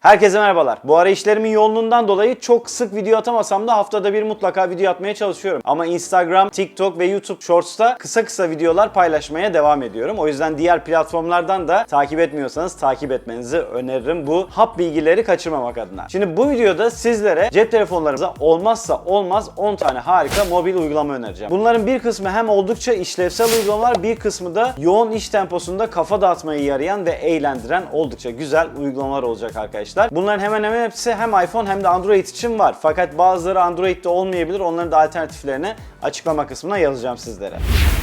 Herkese merhabalar. Bu ara işlerimin yoğunluğundan dolayı çok sık video atamasam da haftada bir mutlaka video atmaya çalışıyorum. Ama Instagram, TikTok ve YouTube Shorts'ta kısa kısa videolar paylaşmaya devam ediyorum. O yüzden diğer platformlardan da takip etmiyorsanız takip etmenizi öneririm bu hap bilgileri kaçırmamak adına. Şimdi bu videoda sizlere cep telefonlarımıza olmazsa olmaz 10 tane harika mobil uygulama önereceğim. Bunların bir kısmı hem oldukça işlevsel uygulamalar, bir kısmı da yoğun iş temposunda kafa dağıtmayı yarayan ve eğlendiren oldukça güzel uygulamalar olacak arkadaşlar. Bunların hemen hemen hepsi hem iPhone hem de Android için var. Fakat bazıları Android'de olmayabilir. Onların da alternatiflerini açıklama kısmına yazacağım sizlere.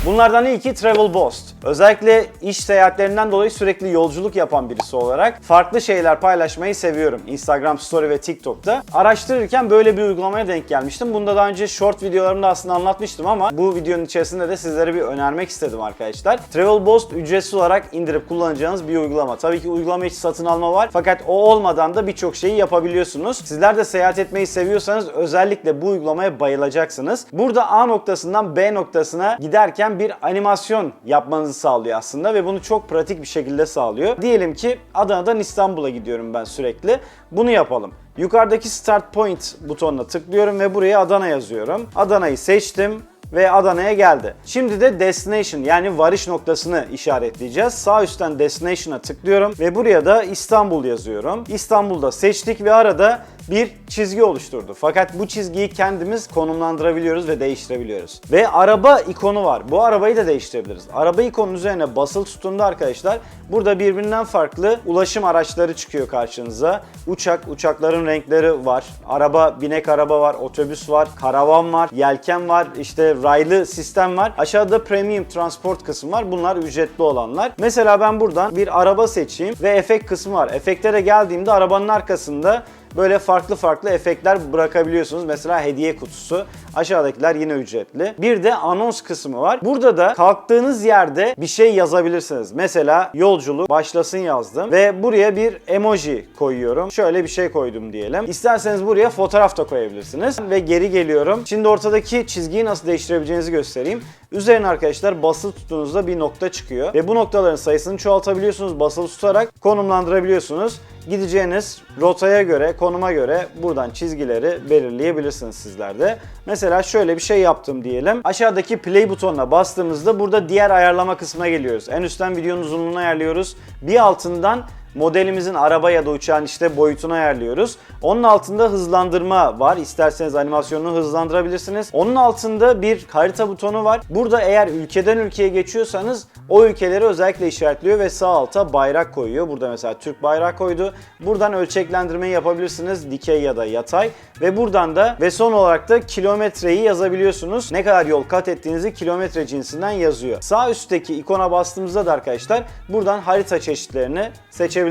Bunlardan ilki Travel Boost. Özellikle iş seyahatlerinden dolayı sürekli yolculuk yapan birisi olarak farklı şeyler paylaşmayı seviyorum. Instagram Story ve TikTok'ta. Araştırırken böyle bir uygulamaya denk gelmiştim. Bunda daha önce short videolarımda aslında anlatmıştım ama bu videonun içerisinde de sizlere bir önermek istedim arkadaşlar. Travel Boost ücretsiz olarak indirip kullanacağınız bir uygulama. Tabii ki uygulama için satın alma var. Fakat o olmadan da birçok şeyi yapabiliyorsunuz. Sizler de seyahat etmeyi seviyorsanız özellikle bu uygulamaya bayılacaksınız. Burada A noktasından B noktasına giderken bir animasyon yapmanızı sağlıyor aslında ve bunu çok pratik bir şekilde sağlıyor. Diyelim ki Adana'dan İstanbul'a gidiyorum ben sürekli. Bunu yapalım. Yukarıdaki Start Point butonuna tıklıyorum ve buraya Adana yazıyorum. Adana'yı seçtim ve Adana'ya geldi. Şimdi de destination yani varış noktasını işaretleyeceğiz. Sağ üstten destination'a tıklıyorum ve buraya da İstanbul yazıyorum. İstanbul'da seçtik ve arada bir çizgi oluşturdu. Fakat bu çizgiyi kendimiz konumlandırabiliyoruz ve değiştirebiliyoruz. Ve araba ikonu var. Bu arabayı da değiştirebiliriz. Araba ikonunun üzerine basılı tuttuğunda arkadaşlar burada birbirinden farklı ulaşım araçları çıkıyor karşınıza. Uçak, uçakların renkleri var. Araba, binek araba var, otobüs var, karavan var, yelken var, işte raylı sistem var. Aşağıda premium transport kısmı var. Bunlar ücretli olanlar. Mesela ben buradan bir araba seçeyim ve efekt kısmı var. Efektlere geldiğimde arabanın arkasında böyle farklı farklı efektler bırakabiliyorsunuz. Mesela hediye kutusu. Aşağıdakiler yine ücretli. Bir de anons kısmı var. Burada da kalktığınız yerde bir şey yazabilirsiniz. Mesela yolculuk başlasın yazdım ve buraya bir emoji koyuyorum. Şöyle bir şey koydum diyelim. İsterseniz buraya fotoğraf da koyabilirsiniz. Ve geri geliyorum. Şimdi ortadaki çizgiyi nasıl değiştirebileceğinizi göstereyim. Üzerine arkadaşlar basılı tuttuğunuzda bir nokta çıkıyor. Ve bu noktaların sayısını çoğaltabiliyorsunuz. Basılı tutarak konumlandırabiliyorsunuz gideceğiniz rotaya göre, konuma göre buradan çizgileri belirleyebilirsiniz sizler de. Mesela şöyle bir şey yaptım diyelim. Aşağıdaki play butonuna bastığımızda burada diğer ayarlama kısmına geliyoruz. En üstten videonun uzunluğunu ayarlıyoruz. Bir altından modelimizin araba ya da uçağın işte boyutunu ayarlıyoruz. Onun altında hızlandırma var. İsterseniz animasyonunu hızlandırabilirsiniz. Onun altında bir harita butonu var. Burada eğer ülkeden ülkeye geçiyorsanız o ülkeleri özellikle işaretliyor ve sağ alta bayrak koyuyor. Burada mesela Türk bayrağı koydu. Buradan ölçeklendirmeyi yapabilirsiniz. Dikey ya da yatay. Ve buradan da ve son olarak da kilometreyi yazabiliyorsunuz. Ne kadar yol kat ettiğinizi kilometre cinsinden yazıyor. Sağ üstteki ikona bastığımızda da arkadaşlar buradan harita çeşitlerini seçebilirsiniz.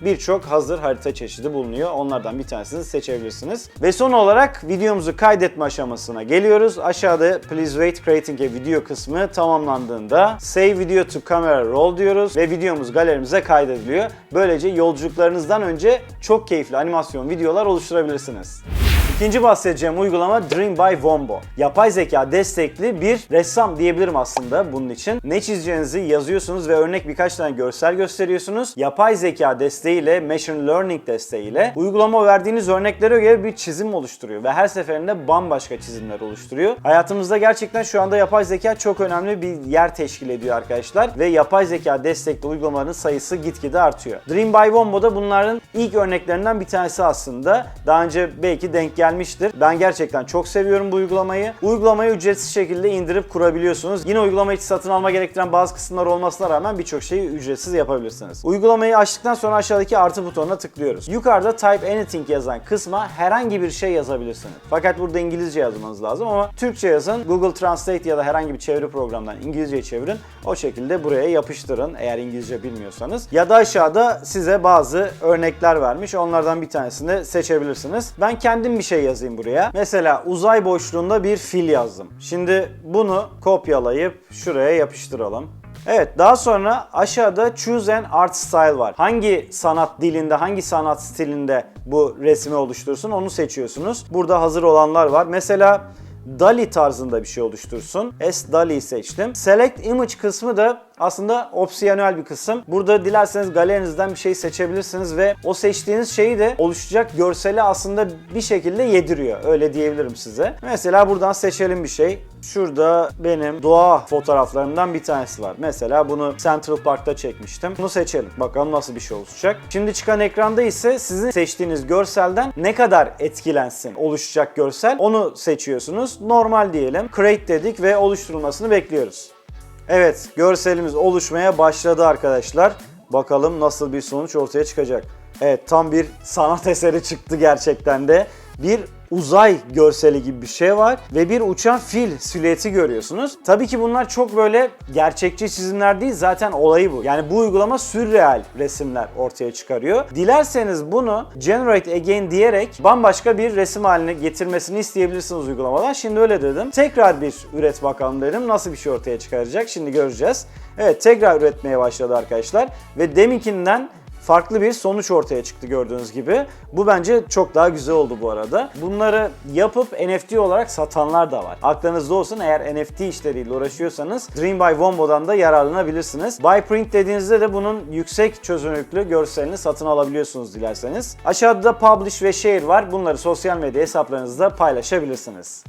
Birçok hazır harita çeşidi bulunuyor. Onlardan bir tanesini seçebilirsiniz. Ve son olarak videomuzu kaydetme aşamasına geliyoruz. Aşağıda Please Wait Creating a Video kısmı tamamlandığında Save Video to Camera Roll diyoruz ve videomuz galerimize kaydediliyor. Böylece yolculuklarınızdan önce çok keyifli animasyon videolar oluşturabilirsiniz. İkinci bahsedeceğim uygulama Dream by Wombo. Yapay zeka destekli bir ressam diyebilirim aslında bunun için. Ne çizeceğinizi yazıyorsunuz ve örnek birkaç tane görsel gösteriyorsunuz. Yapay zeka desteğiyle, machine learning desteğiyle uygulama verdiğiniz örneklere göre bir çizim oluşturuyor ve her seferinde bambaşka çizimler oluşturuyor. Hayatımızda gerçekten şu anda yapay zeka çok önemli bir yer teşkil ediyor arkadaşlar ve yapay zeka destekli uygulamaların sayısı gitgide artıyor. Dream by Wombo da bunların ilk örneklerinden bir tanesi aslında. Daha önce belki denk gelmiştir. Ben gerçekten çok seviyorum bu uygulamayı. Uygulamayı ücretsiz şekilde indirip kurabiliyorsunuz. Yine uygulama için satın alma gerektiren bazı kısımlar olmasına rağmen birçok şeyi ücretsiz yapabilirsiniz. Uygulamayı açtıktan sonra aşağıdaki artı butonuna tıklıyoruz. Yukarıda Type Anything yazan kısma herhangi bir şey yazabilirsiniz. Fakat burada İngilizce yazmanız lazım ama Türkçe yazın. Google Translate ya da herhangi bir çeviri programından İngilizceye çevirin. O şekilde buraya yapıştırın eğer İngilizce bilmiyorsanız. Ya da aşağıda size bazı örnekler vermiş. Onlardan bir tanesini seçebilirsiniz. Ben kendim bir şey yazayım buraya. Mesela uzay boşluğunda bir fil yazdım. Şimdi bunu kopyalayıp şuraya yapıştıralım. Evet daha sonra aşağıda Choose an Art Style var. Hangi sanat dilinde, hangi sanat stilinde bu resmi oluştursun onu seçiyorsunuz. Burada hazır olanlar var. Mesela DALI tarzında bir şey oluştursun. S DALI'yi seçtim. Select Image kısmı da aslında opsiyonel bir kısım. Burada dilerseniz galerinizden bir şey seçebilirsiniz ve o seçtiğiniz şeyi de oluşacak görseli aslında bir şekilde yediriyor. Öyle diyebilirim size. Mesela buradan seçelim bir şey. Şurada benim doğa fotoğraflarımdan bir tanesi var. Mesela bunu Central Park'ta çekmiştim. Bunu seçelim. Bakalım nasıl bir şey oluşacak. Şimdi çıkan ekranda ise sizin seçtiğiniz görselden ne kadar etkilensin oluşacak görsel onu seçiyorsunuz. Normal diyelim. Create dedik ve oluşturulmasını bekliyoruz. Evet, görselimiz oluşmaya başladı arkadaşlar. Bakalım nasıl bir sonuç ortaya çıkacak. Evet, tam bir sanat eseri çıktı gerçekten de. Bir uzay görseli gibi bir şey var ve bir uçan fil silüeti görüyorsunuz. Tabii ki bunlar çok böyle gerçekçi çizimler değil zaten olayı bu. Yani bu uygulama sürreal resimler ortaya çıkarıyor. Dilerseniz bunu generate again diyerek bambaşka bir resim haline getirmesini isteyebilirsiniz uygulamadan. Şimdi öyle dedim. Tekrar bir üret bakalım dedim. Nasıl bir şey ortaya çıkaracak şimdi göreceğiz. Evet tekrar üretmeye başladı arkadaşlar ve deminkinden farklı bir sonuç ortaya çıktı gördüğünüz gibi. Bu bence çok daha güzel oldu bu arada. Bunları yapıp NFT olarak satanlar da var. Aklınızda olsun eğer NFT işleriyle uğraşıyorsanız Dream by Wombo'dan da yararlanabilirsiniz. Buy Print dediğinizde de bunun yüksek çözünürlüklü görselini satın alabiliyorsunuz dilerseniz. Aşağıda da Publish ve Share var. Bunları sosyal medya hesaplarınızda paylaşabilirsiniz.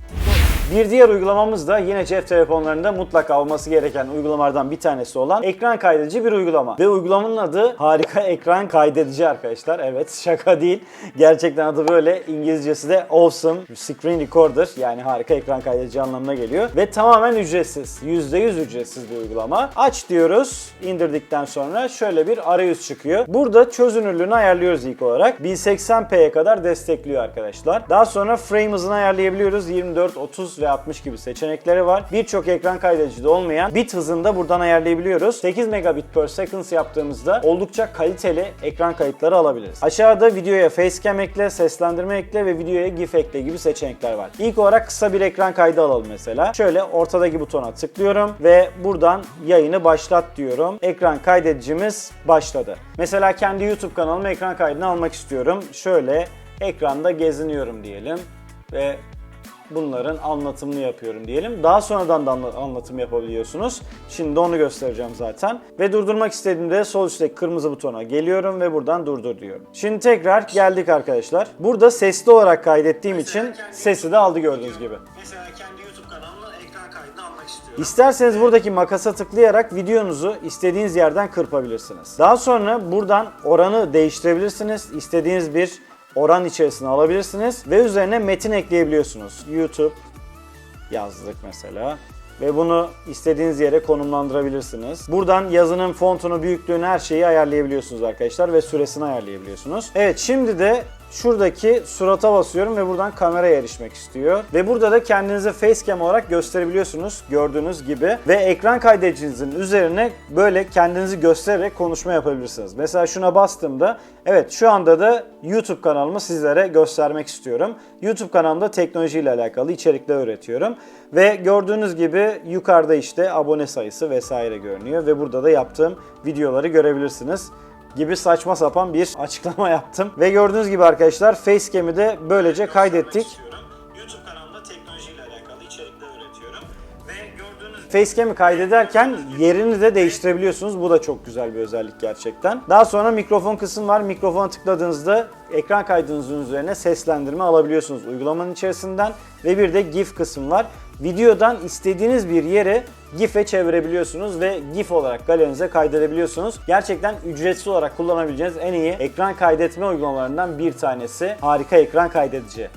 Bir diğer uygulamamız da yine cep telefonlarında mutlaka olması gereken uygulamalardan bir tanesi olan ekran kaydedici bir uygulama. Ve uygulamanın adı harika ekran kaydedici arkadaşlar. Evet şaka değil. Gerçekten adı böyle. İngilizcesi de awesome screen recorder yani harika ekran kaydedici anlamına geliyor. Ve tamamen ücretsiz. %100 ücretsiz bir uygulama. Aç diyoruz. indirdikten sonra şöyle bir arayüz çıkıyor. Burada çözünürlüğünü ayarlıyoruz ilk olarak. 1080p'ye kadar destekliyor arkadaşlar. Daha sonra frame hızını ayarlayabiliyoruz. 24, 30 ve 60 gibi seçenekleri var. Birçok ekran kaydedicide olmayan bit hızını da buradan ayarlayabiliyoruz. 8 megabit per second yaptığımızda oldukça kaliteli ekran kayıtları alabiliriz. Aşağıda videoya facecam ekle, seslendirme ekle ve videoya gif ekle gibi seçenekler var. İlk olarak kısa bir ekran kaydı alalım mesela. Şöyle ortadaki butona tıklıyorum ve buradan yayını başlat diyorum. Ekran kaydedicimiz başladı. Mesela kendi YouTube kanalıma ekran kaydını almak istiyorum. Şöyle ekranda geziniyorum diyelim ve bunların anlatımını yapıyorum diyelim. Daha sonradan da anla- anlatım yapabiliyorsunuz. Şimdi onu göstereceğim zaten. Ve durdurmak istediğimde sol üstteki kırmızı butona geliyorum ve buradan durdur diyorum. Şimdi tekrar geldik arkadaşlar. Burada sesli olarak kaydettiğim için sesi de aldı gördüğünüz gibi. Mesela kendi YouTube kanalımla ekran kaydını almak istiyorum. İsterseniz buradaki makasa tıklayarak videonuzu istediğiniz yerden kırpabilirsiniz. Daha sonra buradan oranı değiştirebilirsiniz. İstediğiniz bir oran içerisine alabilirsiniz ve üzerine metin ekleyebiliyorsunuz. YouTube yazdık mesela ve bunu istediğiniz yere konumlandırabilirsiniz. Buradan yazının fontunu, büyüklüğünü, her şeyi ayarlayabiliyorsunuz arkadaşlar ve süresini ayarlayabiliyorsunuz. Evet şimdi de şuradaki surata basıyorum ve buradan kameraya erişmek istiyor. Ve burada da kendinize facecam olarak gösterebiliyorsunuz gördüğünüz gibi. Ve ekran kaydedicinizin üzerine böyle kendinizi göstererek konuşma yapabilirsiniz. Mesela şuna bastığımda evet şu anda da YouTube kanalımı sizlere göstermek istiyorum. YouTube kanalımda teknolojiyle alakalı içerikler üretiyorum. Ve gördüğünüz gibi yukarıda işte abone sayısı vesaire görünüyor ve burada da yaptığım videoları görebilirsiniz gibi saçma sapan bir açıklama yaptım. Ve gördüğünüz gibi arkadaşlar Facecam'i de böylece kaydettik. Facecam'i kaydederken yerini de değiştirebiliyorsunuz. Bu da çok güzel bir özellik gerçekten. Daha sonra mikrofon kısım var. Mikrofona tıkladığınızda ekran kaydınızın üzerine seslendirme alabiliyorsunuz uygulamanın içerisinden. Ve bir de GIF kısım var. Videodan istediğiniz bir yere GIF'e çevirebiliyorsunuz ve GIF olarak galerinize kaydedebiliyorsunuz. Gerçekten ücretsiz olarak kullanabileceğiniz en iyi ekran kaydetme uygulamalarından bir tanesi. Harika ekran kaydedici.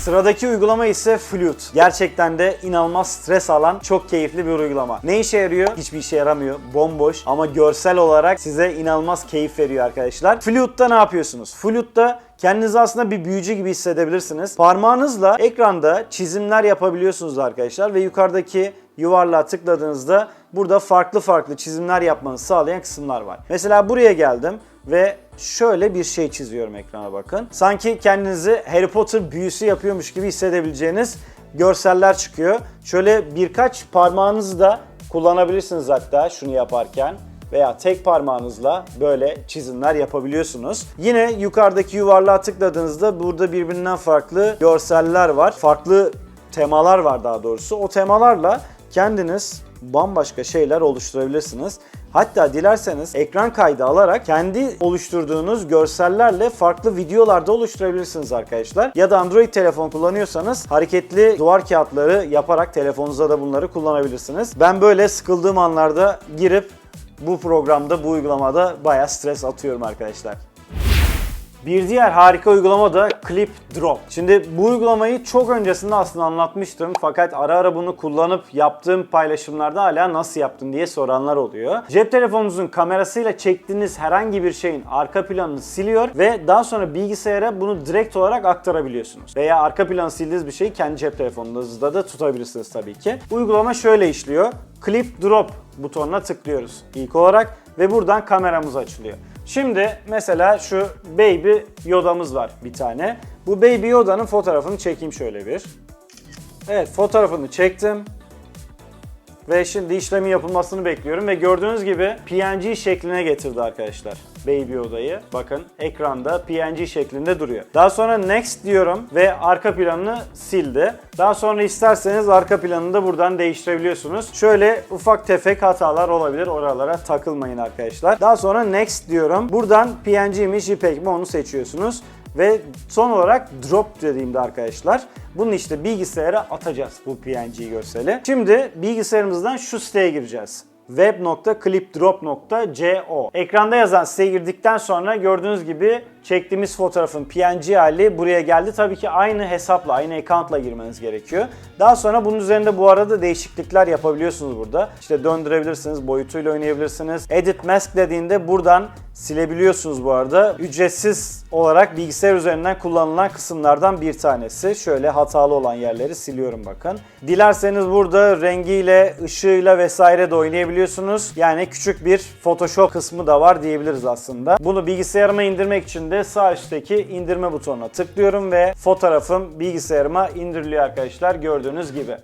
Sıradaki uygulama ise Flute. Gerçekten de inanılmaz stres alan, çok keyifli bir uygulama. Ne işe yarıyor? Hiçbir işe yaramıyor. Bomboş ama görsel olarak size inanılmaz keyif veriyor arkadaşlar. Flute'da ne yapıyorsunuz? Flute'da kendinizi aslında bir büyücü gibi hissedebilirsiniz. Parmağınızla ekranda çizimler yapabiliyorsunuz arkadaşlar ve yukarıdaki yuvarlığa tıkladığınızda burada farklı farklı çizimler yapmanızı sağlayan kısımlar var. Mesela buraya geldim ve şöyle bir şey çiziyorum ekrana bakın. Sanki kendinizi Harry Potter büyüsü yapıyormuş gibi hissedebileceğiniz görseller çıkıyor. Şöyle birkaç parmağınızı da kullanabilirsiniz hatta şunu yaparken veya tek parmağınızla böyle çizimler yapabiliyorsunuz. Yine yukarıdaki yuvarlığa tıkladığınızda burada birbirinden farklı görseller var. Farklı temalar var daha doğrusu. O temalarla kendiniz bambaşka şeyler oluşturabilirsiniz. Hatta dilerseniz ekran kaydı alarak kendi oluşturduğunuz görsellerle farklı videolarda oluşturabilirsiniz arkadaşlar. Ya da Android telefon kullanıyorsanız hareketli duvar kağıtları yaparak telefonunuza da bunları kullanabilirsiniz. Ben böyle sıkıldığım anlarda girip bu programda, bu uygulamada bayağı stres atıyorum arkadaşlar. Bir diğer harika uygulama da Clip Drop. Şimdi bu uygulamayı çok öncesinde aslında anlatmıştım fakat ara ara bunu kullanıp yaptığım paylaşımlarda hala nasıl yaptın diye soranlar oluyor. Cep telefonunuzun kamerasıyla çektiğiniz herhangi bir şeyin arka planını siliyor ve daha sonra bilgisayara bunu direkt olarak aktarabiliyorsunuz. Veya arka planı sildiğiniz bir şeyi kendi cep telefonunuzda da tutabilirsiniz tabii ki. Uygulama şöyle işliyor. Clip Drop butonuna tıklıyoruz ilk olarak ve buradan kameramız açılıyor. Şimdi mesela şu Baby Yoda'mız var bir tane. Bu Baby Yoda'nın fotoğrafını çekeyim şöyle bir. Evet fotoğrafını çektim. Ve şimdi işlemin yapılmasını bekliyorum ve gördüğünüz gibi PNG şekline getirdi arkadaşlar Baby Yoda'yı. Bakın ekranda PNG şeklinde duruyor. Daha sonra Next diyorum ve arka planını sildi. Daha sonra isterseniz arka planını da buradan değiştirebiliyorsunuz. Şöyle ufak tefek hatalar olabilir. Oralara takılmayın arkadaşlar. Daha sonra Next diyorum. Buradan PNG mi JPEG mi onu seçiyorsunuz. Ve son olarak drop dediğimde arkadaşlar bunu işte bilgisayara atacağız bu PNG görseli. Şimdi bilgisayarımızdan şu siteye gireceğiz web.clipdrop.co Ekranda yazan siteye girdikten sonra gördüğünüz gibi çektiğimiz fotoğrafın PNG hali buraya geldi. Tabii ki aynı hesapla, aynı accountla girmeniz gerekiyor. Daha sonra bunun üzerinde bu arada değişiklikler yapabiliyorsunuz burada. İşte döndürebilirsiniz, boyutuyla oynayabilirsiniz. Edit Mask dediğinde buradan silebiliyorsunuz bu arada. Ücretsiz olarak bilgisayar üzerinden kullanılan kısımlardan bir tanesi. Şöyle hatalı olan yerleri siliyorum bakın. Dilerseniz burada rengiyle, ışığıyla vesaire de oynayabiliyorsunuz. Yani küçük bir Photoshop kısmı da var diyebiliriz aslında. Bunu bilgisayarıma indirmek için de sağ üstteki indirme butonuna tıklıyorum ve fotoğrafım bilgisayarıma indiriliyor arkadaşlar gördüğünüz gibi.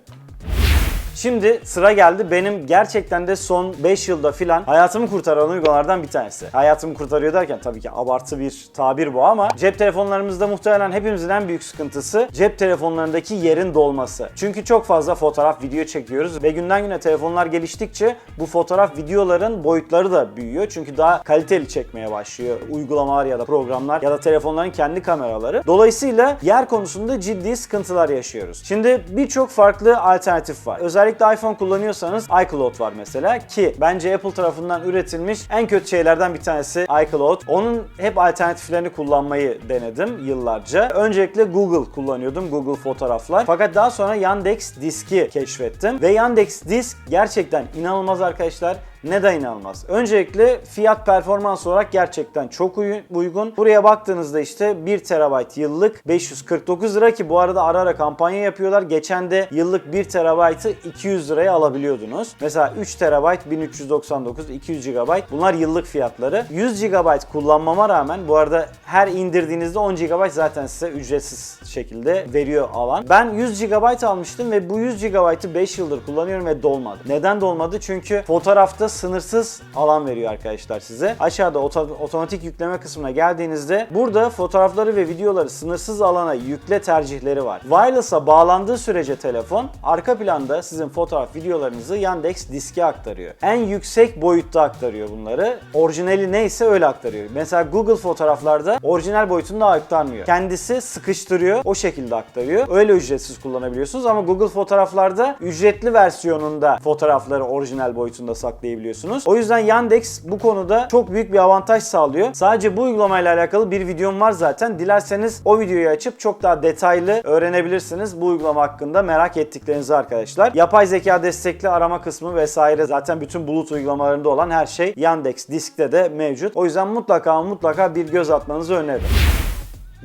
Şimdi sıra geldi benim gerçekten de son 5 yılda filan hayatımı kurtaran uygulamalardan bir tanesi. Hayatımı kurtarıyor derken tabii ki abartı bir tabir bu ama cep telefonlarımızda muhtemelen hepimizin en büyük sıkıntısı cep telefonlarındaki yerin dolması. Çünkü çok fazla fotoğraf, video çekiyoruz ve günden güne telefonlar geliştikçe bu fotoğraf, videoların boyutları da büyüyor. Çünkü daha kaliteli çekmeye başlıyor uygulamalar ya da programlar ya da telefonların kendi kameraları. Dolayısıyla yer konusunda ciddi sıkıntılar yaşıyoruz. Şimdi birçok farklı alternatif var. Özellikle iPhone kullanıyorsanız iCloud var mesela ki bence Apple tarafından üretilmiş en kötü şeylerden bir tanesi iCloud. Onun hep alternatiflerini kullanmayı denedim yıllarca. Öncelikle Google kullanıyordum. Google Fotoğraflar. Fakat daha sonra Yandex Disk'i keşfettim. Ve Yandex Disk gerçekten inanılmaz arkadaşlar. Neden inanılmaz? Öncelikle fiyat performans olarak gerçekten çok uy- uygun. Buraya baktığınızda işte 1 TB yıllık 549 lira ki bu arada ara ara kampanya yapıyorlar. Geçen de yıllık 1 TB'ı 200 liraya alabiliyordunuz. Mesela 3 TB 1399, 200 GB bunlar yıllık fiyatları. 100 GB kullanmama rağmen bu arada her indirdiğinizde 10 GB zaten size ücretsiz şekilde veriyor alan. Ben 100 GB almıştım ve bu 100 GB'ı 5 yıldır kullanıyorum ve dolmadı. Neden dolmadı? Çünkü fotoğrafta sınırsız alan veriyor arkadaşlar size. Aşağıda oto- otomatik yükleme kısmına geldiğinizde burada fotoğrafları ve videoları sınırsız alana yükle tercihleri var. Wireless'a bağlandığı sürece telefon arka planda sizin fotoğraf videolarınızı Yandex diske aktarıyor. En yüksek boyutta aktarıyor bunları. Orijinali neyse öyle aktarıyor. Mesela Google fotoğraflarda orijinal boyutunu da aktarmıyor. Kendisi sıkıştırıyor, o şekilde aktarıyor. Öyle ücretsiz kullanabiliyorsunuz ama Google fotoğraflarda ücretli versiyonunda fotoğrafları orijinal boyutunda saklayabiliyorsunuz. O yüzden Yandex bu konuda çok büyük bir avantaj sağlıyor. Sadece bu uygulamayla alakalı bir videom var zaten. Dilerseniz o videoyu açıp çok daha detaylı öğrenebilirsiniz bu uygulama hakkında merak ettiklerinizi arkadaşlar. Yapay zeka destekli arama kısmı vesaire zaten bütün bulut uygulamalarında olan her şey Yandex Disk'te de mevcut. O yüzden mutlaka mutlaka bir göz atmanızı öneririm.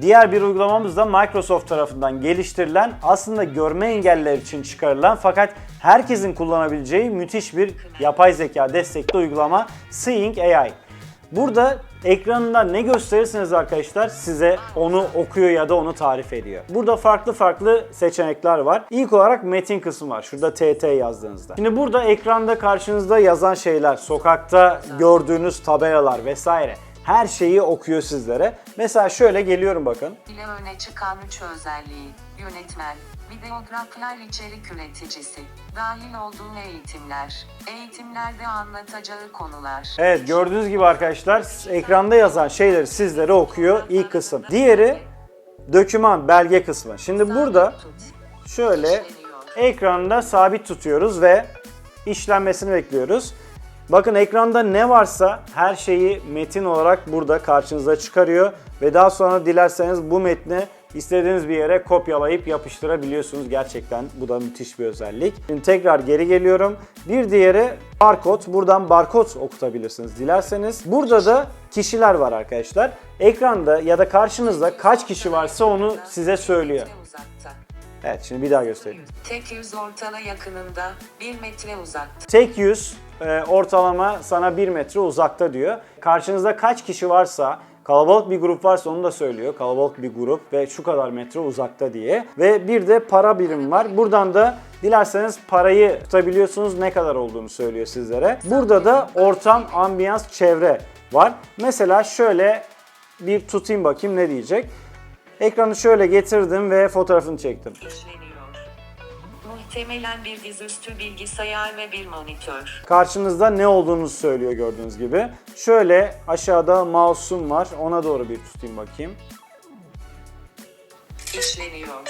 Diğer bir uygulamamız da Microsoft tarafından geliştirilen, aslında görme engelliler için çıkarılan fakat herkesin kullanabileceği müthiş bir yapay zeka destekli uygulama Seeing AI. Burada ekranında ne gösterirseniz arkadaşlar size onu okuyor ya da onu tarif ediyor. Burada farklı farklı seçenekler var. İlk olarak metin kısmı var. Şurada TT yazdığınızda. Şimdi burada ekranda karşınızda yazan şeyler, sokakta gördüğünüz tabelalar vesaire her şeyi okuyor sizlere. Mesela şöyle geliyorum bakın. ile öne çıkan üç özelliği, yönetmen, Videograflar içerik üreticisi. Dahil olduğun eğitimler. Eğitimlerde anlatacağı konular. Evet gördüğünüz gibi arkadaşlar ekranda yazan şeyleri sizlere okuyor ilk kısım. Diğeri döküman, belge kısmı. Şimdi burada şöyle ekranda sabit tutuyoruz ve işlenmesini bekliyoruz. Bakın ekranda ne varsa her şeyi metin olarak burada karşınıza çıkarıyor ve daha sonra dilerseniz bu metni istediğiniz bir yere kopyalayıp yapıştırabiliyorsunuz. Gerçekten bu da müthiş bir özellik. Şimdi tekrar geri geliyorum. Bir diğeri barkod. Buradan barkod okutabilirsiniz dilerseniz. Burada da kişiler var arkadaşlar. Ekranda ya da karşınızda kaç kişi varsa onu size söylüyor. Evet şimdi bir daha göstereyim. Tek yüz ortala yakınında, bir metre uzakta. Tek yüz e, ortalama sana 1 metre uzakta diyor. Karşınızda kaç kişi varsa Kalabalık bir grup varsa onu da söylüyor. Kalabalık bir grup ve şu kadar metre uzakta diye. Ve bir de para birimi var. Buradan da dilerseniz parayı tutabiliyorsunuz ne kadar olduğunu söylüyor sizlere. Burada da ortam, ambiyans, çevre var. Mesela şöyle bir tutayım bakayım ne diyecek. Ekranı şöyle getirdim ve fotoğrafını çektim. Muhtemelen bir dizüstü bilgisayar ve bir monitör. Karşınızda ne olduğunu söylüyor gördüğünüz gibi. Şöyle aşağıda mouse'um var. Ona doğru bir tutayım bakayım. İşleniyor.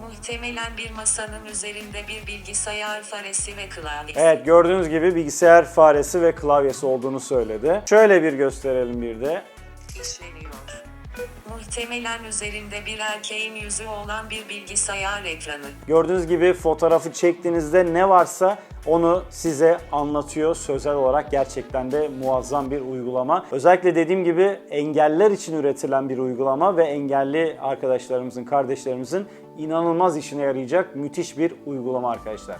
Muhtemelen bir masanın üzerinde bir bilgisayar faresi ve klavyesi. Evet gördüğünüz gibi bilgisayar faresi ve klavyesi olduğunu söyledi. Şöyle bir gösterelim bir de. İşleniyor. Muhtemelen üzerinde bir erkeğin yüzü olan bir bilgisayar ekranı. Gördüğünüz gibi fotoğrafı çektiğinizde ne varsa onu size anlatıyor sözel olarak gerçekten de muazzam bir uygulama. Özellikle dediğim gibi engeller için üretilen bir uygulama ve engelli arkadaşlarımızın, kardeşlerimizin inanılmaz işine yarayacak müthiş bir uygulama arkadaşlar.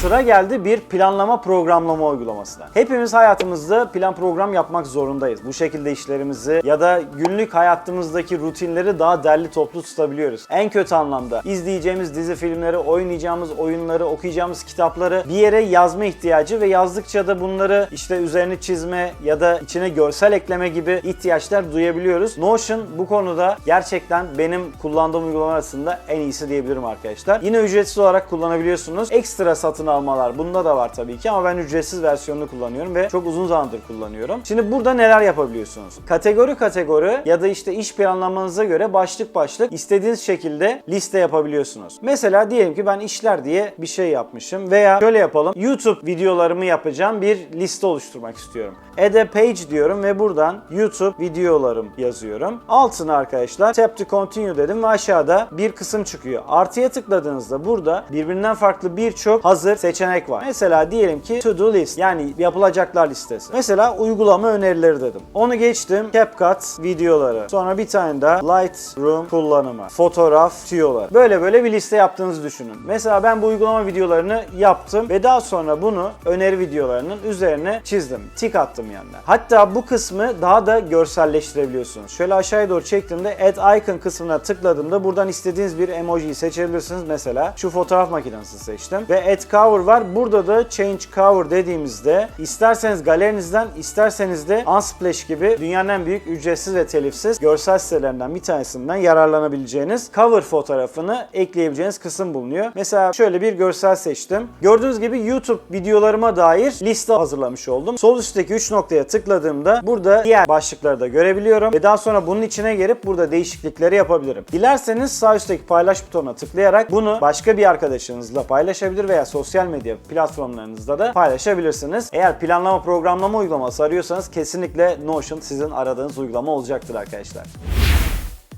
Sıra geldi bir planlama programlama uygulamasına. Hepimiz hayatımızda plan program yapmak zorundayız. Bu şekilde işlerimizi ya da günlük hayatımızdaki rutinleri daha derli toplu tutabiliyoruz. En kötü anlamda izleyeceğimiz dizi filmleri, oynayacağımız oyunları, okuyacağımız kitapları bir yere yazma ihtiyacı ve yazdıkça da bunları işte üzerini çizme ya da içine görsel ekleme gibi ihtiyaçlar duyabiliyoruz. Notion bu konuda gerçekten benim kullandığım uygulama arasında en iyisi diyebilirim arkadaşlar. Yine ücretsiz olarak kullanabiliyorsunuz. Ekstra satın almalar bunda da var tabii ki ama ben ücretsiz versiyonunu kullanıyorum ve çok uzun zamandır kullanıyorum. Şimdi burada neler yapabiliyorsunuz? Kategori kategori ya da işte iş planlamanıza göre başlık başlık istediğiniz şekilde liste yapabiliyorsunuz. Mesela diyelim ki ben işler diye bir şey yapmışım veya şöyle yapalım. YouTube videolarımı yapacağım bir liste oluşturmak istiyorum. Add a page diyorum ve buradan YouTube videolarım yazıyorum. Altına arkadaşlar tap to continue dedim ve aşağıda bir kısım çıkıyor. Artıya tıkladığınızda burada birbirinden farklı birçok hazır seçenek var. Mesela diyelim ki to do list yani yapılacaklar listesi. Mesela uygulama önerileri dedim. Onu geçtim. CapCut videoları. Sonra bir tane daha Lightroom kullanımı. Fotoğraf tüyoları. Böyle böyle bir liste yaptığınızı düşünün. Mesela ben bu uygulama videolarını yaptım ve daha sonra bunu öneri videolarının üzerine çizdim. Tik attım yanına. Hatta bu kısmı daha da görselleştirebiliyorsunuz. Şöyle aşağıya doğru çektiğimde Add Icon kısmına tıkladığımda buradan istediğiniz bir emojiyi seçebilirsiniz. Mesela şu fotoğraf makinesini seçtim. Ve Add Cover var. Burada da Change Cover dediğimizde isterseniz galerinizden isterseniz de Unsplash gibi dünyanın en büyük ücretsiz ve telifsiz görsel sitelerinden bir tanesinden yararlanabileceğiniz cover fotoğrafını ekleyebileceğiniz kısım bulunuyor. Mesela şöyle bir görsel seçtim. Gördüğünüz gibi YouTube videolarıma dair liste hazırlamış oldum. Sol üstteki 3 noktaya tıkladığımda burada diğer başlıkları da görebiliyorum ve daha sonra bunun içine gelip burada değişiklikleri yapabilirim. Dilerseniz sağ üstteki paylaş butonuna tıklayarak bunu başka bir arkadaşınızla paylaşabilir veya sosyal medya platformlarınızda da paylaşabilirsiniz. Eğer planlama programlama uygulaması arıyorsanız kesinlikle Notion sizin aradığınız uygulama olacaktır arkadaşlar.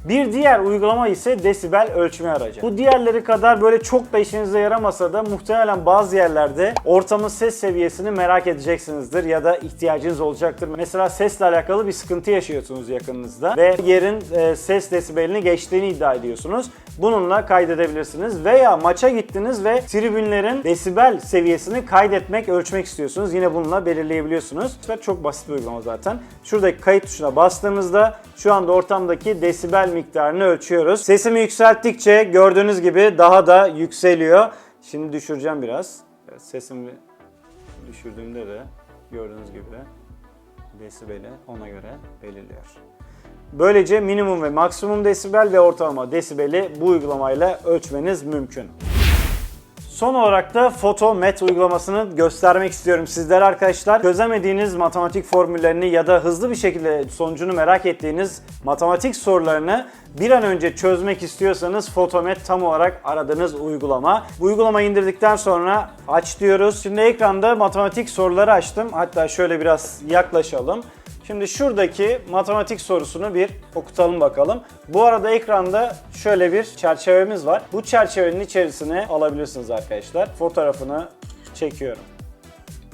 Bir diğer uygulama ise desibel ölçme aracı. Bu diğerleri kadar böyle çok da işinize yaramasa da muhtemelen bazı yerlerde ortamın ses seviyesini merak edeceksinizdir ya da ihtiyacınız olacaktır. Mesela sesle alakalı bir sıkıntı yaşıyorsunuz yakınınızda ve yerin e, ses desibelini geçtiğini iddia ediyorsunuz. Bununla kaydedebilirsiniz veya maça gittiniz ve tribünlerin desibel seviyesini kaydetmek, ölçmek istiyorsunuz. Yine bununla belirleyebiliyorsunuz. Çok basit bir uygulama zaten. Şuradaki kayıt tuşuna bastığımızda şu anda ortamdaki desibel miktarını ölçüyoruz. Sesimi yükselttikçe gördüğünüz gibi daha da yükseliyor. Şimdi düşüreceğim biraz. Evet, sesimi düşürdüğümde de gördüğünüz gibi desibeli ona göre belirliyor. Böylece minimum ve maksimum desibel ve ortalama desibeli bu uygulamayla ölçmeniz mümkün. Son olarak da Photomet uygulamasını göstermek istiyorum sizlere arkadaşlar. Çözemediğiniz matematik formüllerini ya da hızlı bir şekilde sonucunu merak ettiğiniz matematik sorularını bir an önce çözmek istiyorsanız Photomet tam olarak aradığınız uygulama. Bu uygulamayı indirdikten sonra aç diyoruz. Şimdi ekranda matematik soruları açtım. Hatta şöyle biraz yaklaşalım. Şimdi şuradaki matematik sorusunu bir okutalım bakalım. Bu arada ekranda şöyle bir çerçevemiz var. Bu çerçevenin içerisine alabilirsiniz arkadaşlar. Fotoğrafını çekiyorum.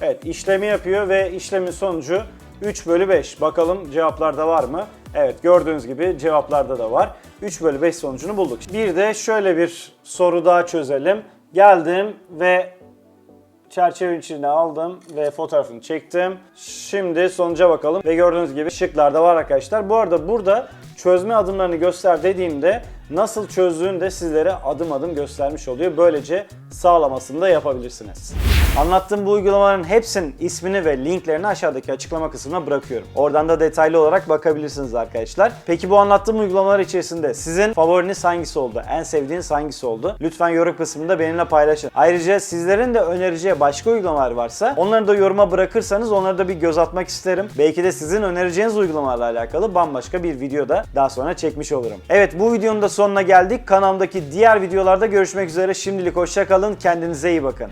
Evet işlemi yapıyor ve işlemin sonucu 3 bölü 5. Bakalım cevaplarda var mı? Evet gördüğünüz gibi cevaplarda da var. 3 bölü 5 sonucunu bulduk. Bir de şöyle bir soru daha çözelim. Geldim ve çerçevenin içine aldım ve fotoğrafını çektim. Şimdi sonuca bakalım ve gördüğünüz gibi şıklar da var arkadaşlar. Bu arada burada çözme adımlarını göster dediğimde nasıl çözdüğünü de sizlere adım adım göstermiş oluyor. Böylece sağlamasını da yapabilirsiniz. Anlattığım bu uygulamaların hepsinin ismini ve linklerini aşağıdaki açıklama kısmına bırakıyorum. Oradan da detaylı olarak bakabilirsiniz arkadaşlar. Peki bu anlattığım uygulamalar içerisinde sizin favoriniz hangisi oldu? En sevdiğiniz hangisi oldu? Lütfen yorum kısmında benimle paylaşın. Ayrıca sizlerin de önereceği başka uygulamalar varsa onları da yoruma bırakırsanız onları da bir göz atmak isterim. Belki de sizin önereceğiniz uygulamalarla alakalı bambaşka bir videoda daha sonra çekmiş olurum. Evet bu videonun da sonuna geldik. Kanalımdaki diğer videolarda görüşmek üzere. Şimdilik hoşça kalın. Kendinize iyi bakın.